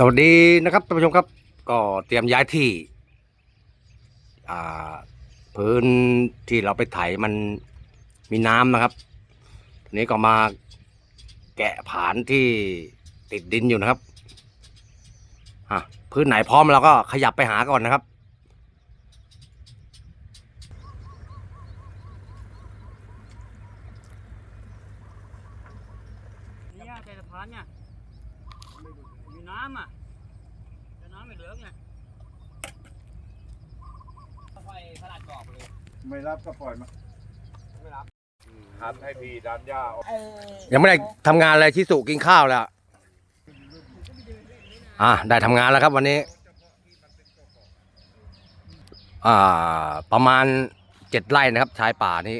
สวัสดีนะครับท่านผู้ชมครับ ก็เตรียมย้ายที่พื้นที่เราไปไถมันมีน้ำนะครับนี้ก็มาแกะผานที่ติดดินอยู่นะครับ พื้นไหนพร้อมเราก็ขยับไปหาก่อนนะครับ เนี่ยแต่สะพานเนี่ยมีน้ำอะแต่น้ำไม่เหลือไงไฟสลัดกรอบเลย ไม่รับก็ปล่อยมาไม่รับหันให้พี่ดันหญ้าออกยังไม่ได้ทำงานอะไรที่สุกินข้าวแล้ว อ่าได้ทำงานแล้วครับวันนี้ อ่า ประมาณเจ็ดไร่นะครับ ชายป่านี้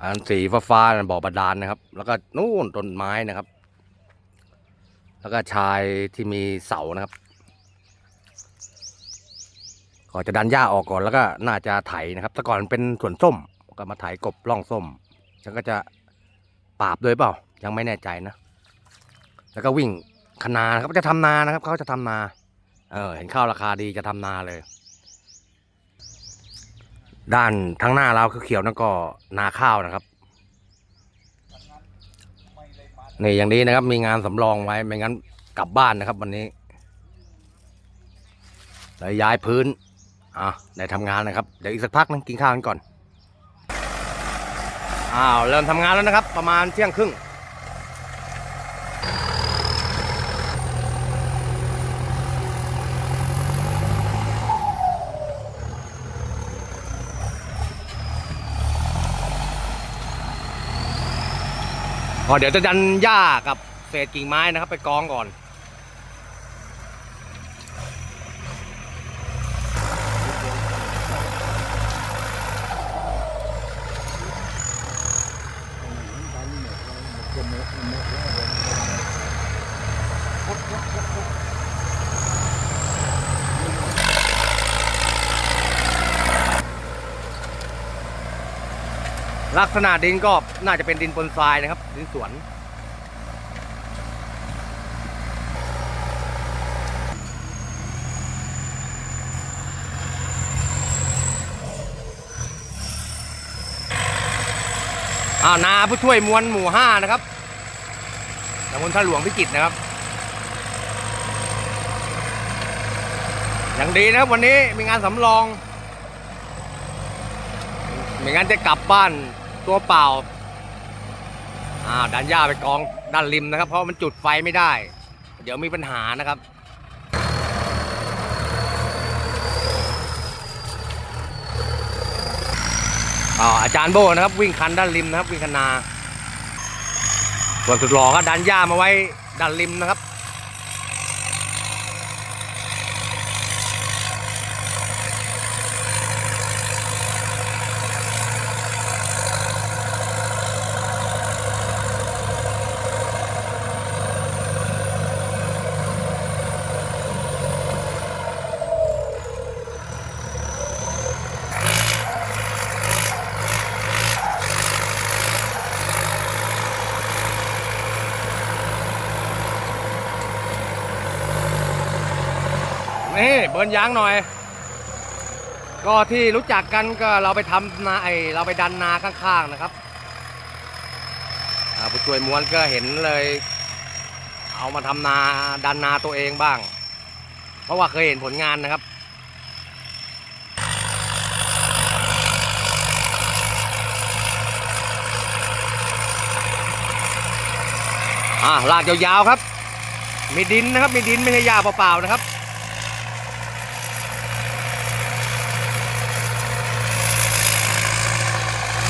อันสีฟ้าๆนั่นบ่อบาดาลนะครับ แล้วก็นู่นต้นไม้นะครับ แล้วก็ชายที่มีเสานะครับ ก็จะดันหญ้าออกก่อนแล้วก็น่าจะไถนะครับแต่ก่อนเป็นสวนส้มก็มาไถกบร่องส้มแล้วก็จะปราบด้วยเปล่า ยังไม่แน่ใจนะ แล้วก็วิ่งคนานครับจะทำนานะครับเขาจะทำนาเออเห็นข้าวราคาดีจะทำนาเลย ด้านทั้งหน้าเราคือเขียวนั่นก็นาข้าวนะครับนี่อย่างนี้นะครับ มีงานสำรองไว้ไม่งั้นกลับบ้านนะครับ วันนี้เลยย้ายพื้น อะได้ทำงานนะครับ เดี๋ยวอีกสักพักนึงกินข้าวกันก่อน อ้าวเริ่มทำงานแล้วนะครับ ประมาณเที่ยงครึ่งก็เดี๋ยวจะดันหญ้ากับเศษกิ่งไม้นะครับ ไปกองก่อน ลักษณะดินก็น่าจะเป็นดินปนทรายนะครับ ดินสวนอ้าวนาผู้ช่วยมวลหมู่ห้านะครับ ตำบลท่าหลวงพิจิตรนะครับ อย่างดีนะครับวันนี้มีงานสำรองไม่งั้นจะกลับบ้านตัวเปล่าอ่าดันหญ้าไปกองด้านริมนะครับ เพราะมันจุดไฟไม่ได้ เดี๋ยวมีปัญหานะครับอ่าอาจารย์โบนะครับวิ่งคันด้านริมนะครับวิ่งคันนา ส่วนสุดหล่อก็ดันหญ้ามาไว้ดันริมนะครับ นี่เบิร์นยางหน่อย ก็ที่รู้จักกันก็เราไปทำนาไอเราไปดันนาข้างๆนะครับผู้ช่วยม้วนก็เห็นเลย เอามาทำนาดันนาตัวเองบ้าง เพราะว่าเคยเห็นผลงานนะครับอ่าลากยาวๆครับ มีดินนะครับ มีดินไม่ใช่หญ้าเปล่าๆนะครับ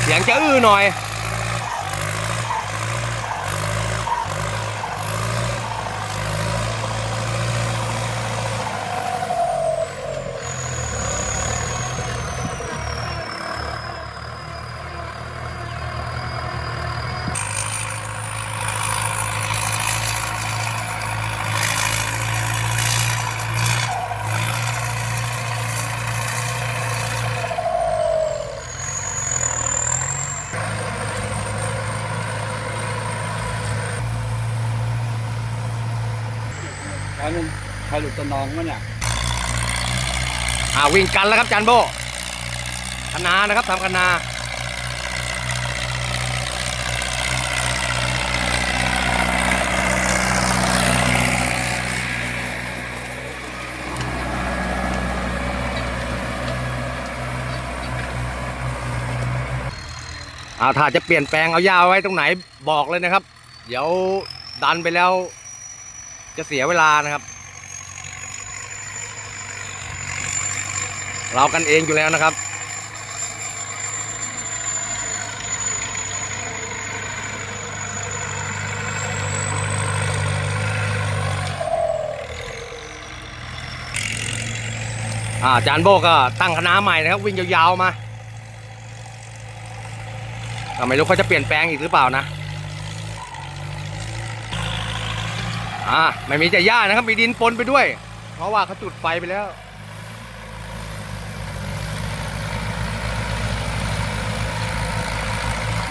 เสีย อันนี้ใครหลุดตะนองมั้เนี่ยอ่าวิ่งกันแล้วครับจานโบคณานะครับทำคณาอาถ้าจะเปลี่ยนแปลงเอาหญ้าไว้ตรงไหนบอกเลยนะครับ เดี๋ยวดันไปแล้ว จะเสียเวลานะครับ เรากันเองอยู่แล้วนะครับ อ่าจารย์โบก็ตั้งคณะใหม่นะครับ วิ่งยาวๆมาก็ไม่รู้เขาจะเปลี่ยนแปลงอีกหรือเปล่านะ อ่าไม่มีแต่หญ้านะครับ มีดินปนไปด้วย เพราะว่าเขาจุดไฟไปแล้ว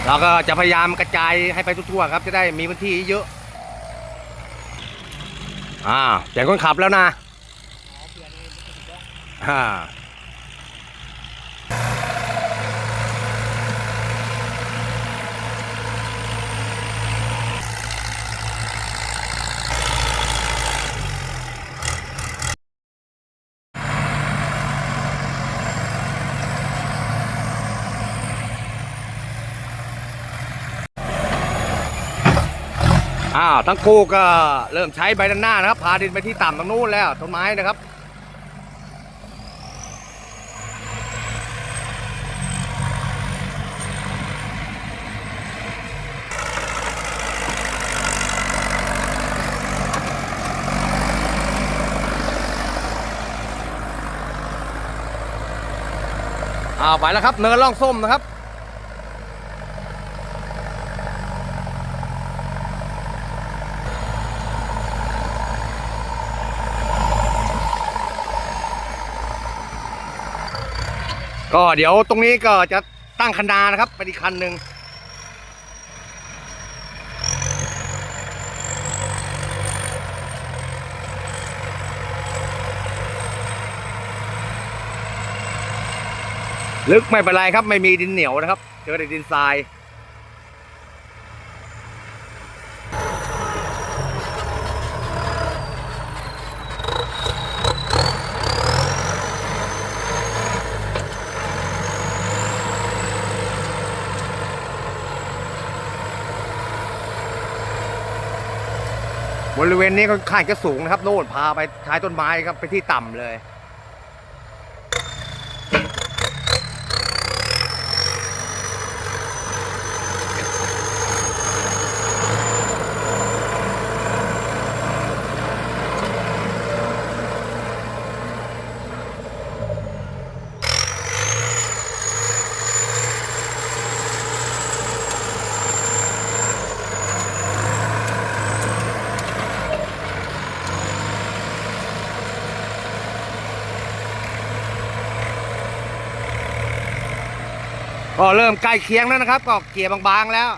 เราก็จะพยายามกระจายให้ไปทั่วๆครับ จะได้มีพื้นที่เยอะอ่าเสียงคนขับแล้วนะอ่า อ้าวทั้งคู่ก็เริ่มใช้ใบด้านหน้านะครับ พาดินไปที่ต่ำตรงนู้นแล้วต้นไม้นะครับอ้าวไปแล้วครับ เนินล่องส้มนะครับ ก็เดี๋ยวตรงนี้ก็จะตั้งคันนานะครับไปอีกคันหนึ่งลึกไม่เป็นไรครับไม่มีดินเหนียวนะครับ เจอแต่ดินทราย ริเวณนี้ค่อนข้างจะสูงนะครับ โน่นพาไปท้ายต้นไม้ครับไปที่ต่ำเลย ก็เริ่มใกล้เคียงแล้วนะครับ ก็เกียร์บางๆแล้ว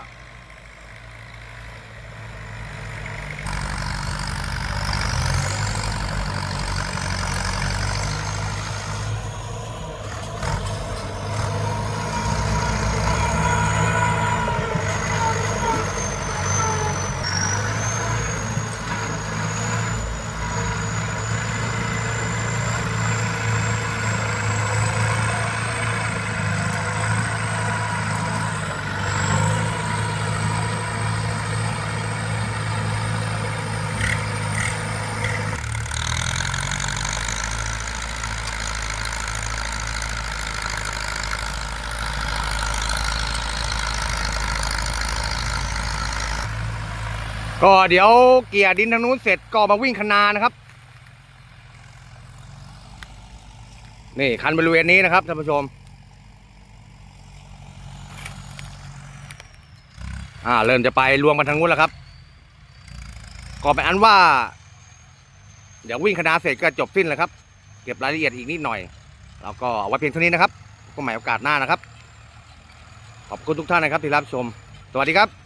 ก็เดี๋ยวเกียร์ดินทางนู้นเสร็จก็มาวิ่งคนานะครับ นี่คันบริเวณนี้นะครับท่านผู้ชม อ่าเริ่มจะไปรวมกันทางนู้นแล้วครับก็เป็นอันว่า เดี๋ยววิ่งคณะเสร็จก็จบสิ้นแล้วครับ เก็บรายละเอียดอีกนิดหน่อย แล้วก็ไว้เพียงเท่านี้นะครับก็หมายโอกาสหน้านะครับ ขอบคุณทุกท่านนะครับที่รับชม สวัสดีครับ